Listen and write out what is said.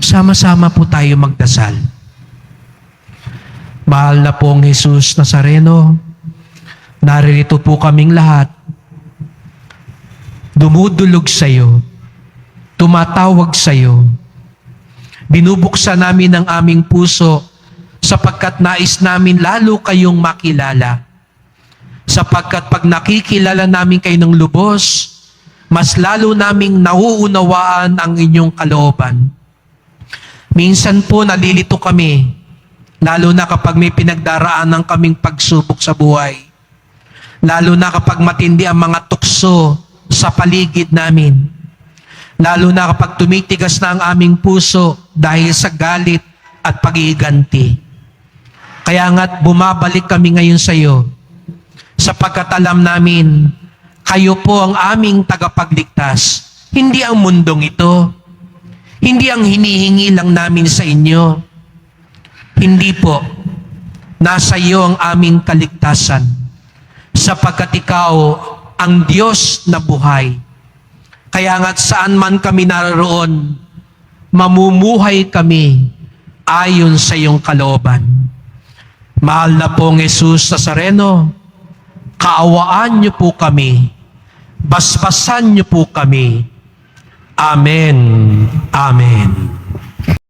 Sama-sama po tayo magdasal. Mahal na pong Jesus Nazareno, naririto po kaming lahat. Dumudulog sa iyo, tumatawag sa iyo. Binubuksan namin ang aming puso sapagkat nais namin lalo kayong makilala. Sapagkat pag nakikilala namin kayo ng lubos, mas lalo naming nauunawaan ang inyong kalooban. Minsan po nalilito kami, lalo na kapag may pinagdaraan ng kaming pagsubok sa buhay. Lalo na kapag matindi ang mga tukso sa paligid namin. Lalo na kapag tumitigas na ang aming puso dahil sa galit at pag-iiganti. Kaya nga't bumabalik kami ngayon sa iyo sapagkat alam namin kayo po ang aming tagapagligtas. Hindi ang mundong ito. Hindi ang hinihingi lang namin sa inyo. Hindi po. Nasa iyo ang aming kaligtasan. Sapagkat ikaw ang Diyos na buhay. Kaya nga't saan man kami naroon, mamumuhay kami ayon sa iyong kalooban. Mahal na pong Jesus Nazareno, kaawaan niyo po kami, basbasan niyo po kami. Amen. Amen.